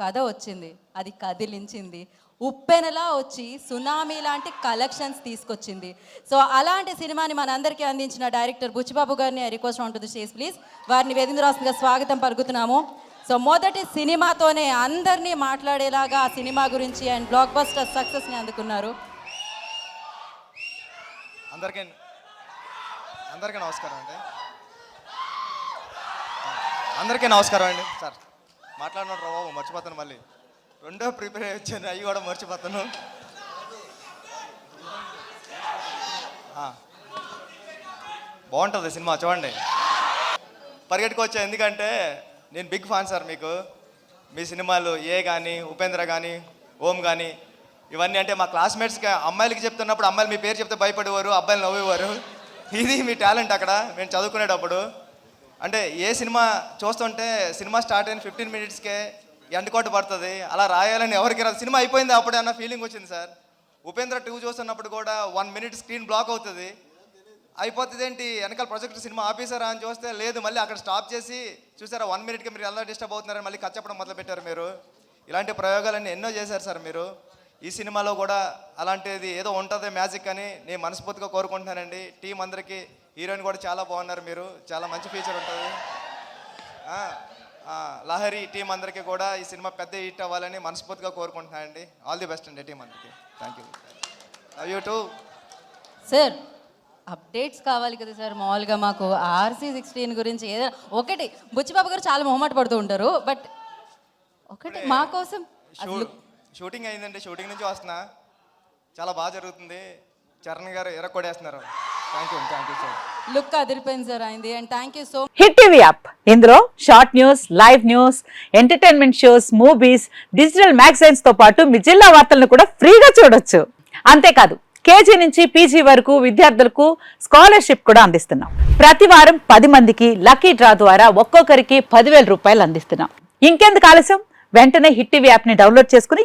కథ వచ్చింది అది కదిలించింది. ఉప్పెనలా వచ్చి సునామీ లాంటి కలెక్షన్స్ తీసుకొచ్చింది. సో అలాంటి సినిమాని మనందరికీ అందించిన డైరెక్టర్ బుచ్చిబాబు గారిని రిక్వెస్ట్ ఉంటుంది టు స్టేజ్ ప్లీజ్ వారిని వేదికరాస్తుగా స్వాగతం పలుకుతున్నాము. సో మొదటి సినిమాతోనే అందరినీ మాట్లాడేలాగా ఆ సినిమా గురించి అండ్ బ్లాక్ బస్టర్ సక్సెస్ని అందుకున్నారు. అందరికీ అందరికీ నమస్కారం అండి. అందరికీ నమస్కారం అండి సార్. మాట్లాడినాడు రా బాబు మర్చిపోతాను మళ్ళీ. రెండో ప్రిపేర్ అయ్యి వచ్చాను అవి కూడా మర్చిపోతాను. బాగుంటుంది సినిమా చూడండి. పరిగెట్టుకోవచ్చా? ఎందుకంటే నేను బిగ్ ఫ్యాన్ సార్ మీకు. మీ సినిమాలు ఏ కానీ ఉపేంద్ర కానీ ఓం కానీ ఇవన్నీ అంటే మా క్లాస్మేట్స్కి అమ్మాయిలకి చెప్తున్నప్పుడు అమ్మాయిలు మీ పేరు చెప్తే భయపడేవారు అబ్బాయిలు నవ్వేవారు. ఇది మీ టాలెంట్ అక్కడ మేము చదువుకునేటప్పుడు. అంటే ఏ సినిమా చూస్తుంటే సినిమా స్టార్ట్ అయిన ఫిఫ్టీన్ మినిట్స్కే ఎండకోట పడుతుంది అలా రాయాలని ఎవరికి రాదు. సినిమా అయిపోయింది అప్పుడే అన్న ఫీలింగ్ వచ్చింది సార్. ఉపేంద్ర టూ చూస్తున్నప్పుడు కూడా వన్ మినిట్ స్క్రీన్ బ్లాక్ అవుతుంది. అయిపోతుంది ఏంటి వెనకాల ప్రొజెక్ట్ సినిమా ఆపేసారా అని చూస్తే లేదు మళ్ళీ అక్కడ స్టాప్ చేసి చూసారా వన్ మినిట్కి మీరు ఎలా డిస్టర్బ్ అవుతున్నారని మళ్ళీ కచ్చపడం మొదలు పెట్టారు మీరు. ఇలాంటి ప్రయోగాలన్నీ ఎన్నో చేశారు సార్ మీరు. ఈ సినిమాలో కూడా అలాంటిది ఏదో ఉంటుంది మ్యాజిక్ అని నేను మనస్ఫూర్తిగా కోరుకుంటున్నానండి. టీం అందరికీ హీరోయిన్ కూడా చాలా బాగున్నారు మీరు. చాలా మంచి ఫీచర్ ఉంటుంది. లహరి టీం అందరికీ కూడా ఈ సినిమా పెద్ద హిట్ అవ్వాలని మనస్ఫూర్తిగా కోరుకుంటున్నానండి. ఆల్ ది బెస్ట్ అండి టీం అందరికీ. Thank you love you too sir updates కావాలి కదా సార్ మామూలుగా మాకు ఆర్సీ సిక్స్టీన్ గురించి ఏదైనా ఒకటి బుచ్చిబాబు గారు చాలా మొహమాట పడుతూ ఉంటారు బట్ ఒకటి మా కోసం షూటింగ్ అయిందండి షూటింగ్ నుంచి వస్తున్నా. చాలా బాగా జరుగుతుంది. చరణ్ గారు ఎరక్కొడేస్తున్నారు thank you thank you sir look అదిరిపోయింది సార్ అయింది. And thank you so hit TV app. ఇందులో short news live news entertainment shows movies digital మ్యాగజైన్స్తో పాటు మీ జిల్లా వార్తలను కూడా ఫ్రీగా చూడొచ్చు. అంతేకాదు కేజీ నుంచి పీజీ వరకు విద్యార్థులకు స్కాలర్షిప్ కూడా అందిస్తున్నాం. ప్రతి వారం పది మందికి లక్కీ డ్రా ద్వారా ఒక్కొక్కరికి పదివేల రూపాయలు అందిస్తున్నాం. ఇంకెందుకు ఆలస్యం? వెంటనే హిట్ టీవీ యాప్ని డౌన్లోడ్ చేసుకుని